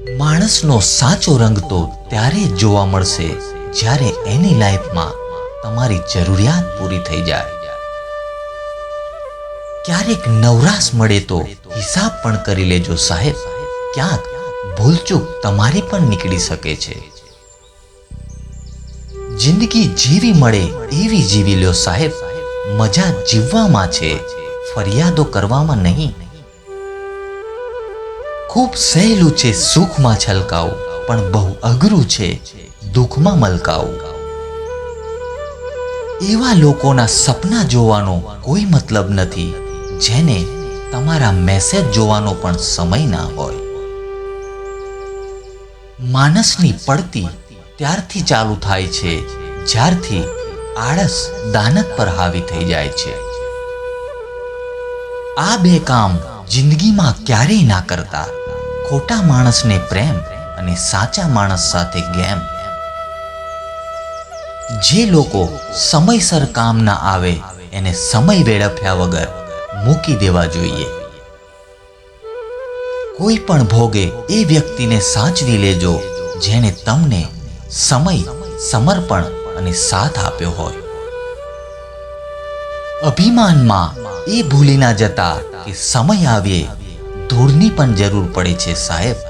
માણસનો સાચો રંગ તો ત્યારે જોવા મળશે જ્યારે એની લાઈફમાં તમારી જરૂરિયાત પૂરી થઈ જાય. ક્યારેક નવરાશ મળે તો હિસાબ પણ કરી લેજો સાહેબ. ક્યાંક ભૂલચૂક તમારી પણ નીકળી શકે છે. જિંદગી જીવી મળે એવી જીવી લ્યો સાહેબ. મજા જીવવામાં છે. ફરિયાદો કરવામાં નહીં. ખૂબ સહેલું છે સુખમાં છલકાવું, પણ બહુ અઘરું છે દુઃખમાં મલકાવું. એવા લોકોના સપના જોવાનો કોઈ મતલબ નથી, જેને તમારા મેસેજ જોવાનો પણ સમય ના હોય. માનસની પડતી ત્યારથી ચાલુ થાય છે, જ્યારથી આળસ દાનત પર હાવી થઈ જાય છે. આ બે કામ જિંદગીમાં ક્યારેય ના કરતા. ખોટા માણસને પ્રેમ અને સાચા માણસ સાથે ગેમ. જે લોકો સમયસર કામ ના આવે, એને સમય વેડફ્યા વગર મૂકી દેવા જોઈએ. કોઈ પણ ભોગે એ વ્યક્તિને સાચવી લેજો, જેણે તમને સમય, સમર્પણ અને સાથ આપ્યો હોય. અભિમાનમાં એ ભૂલી ના જતા કે સમય આવે ધૂળની પણ જરૂર પડે છે સાહેબ.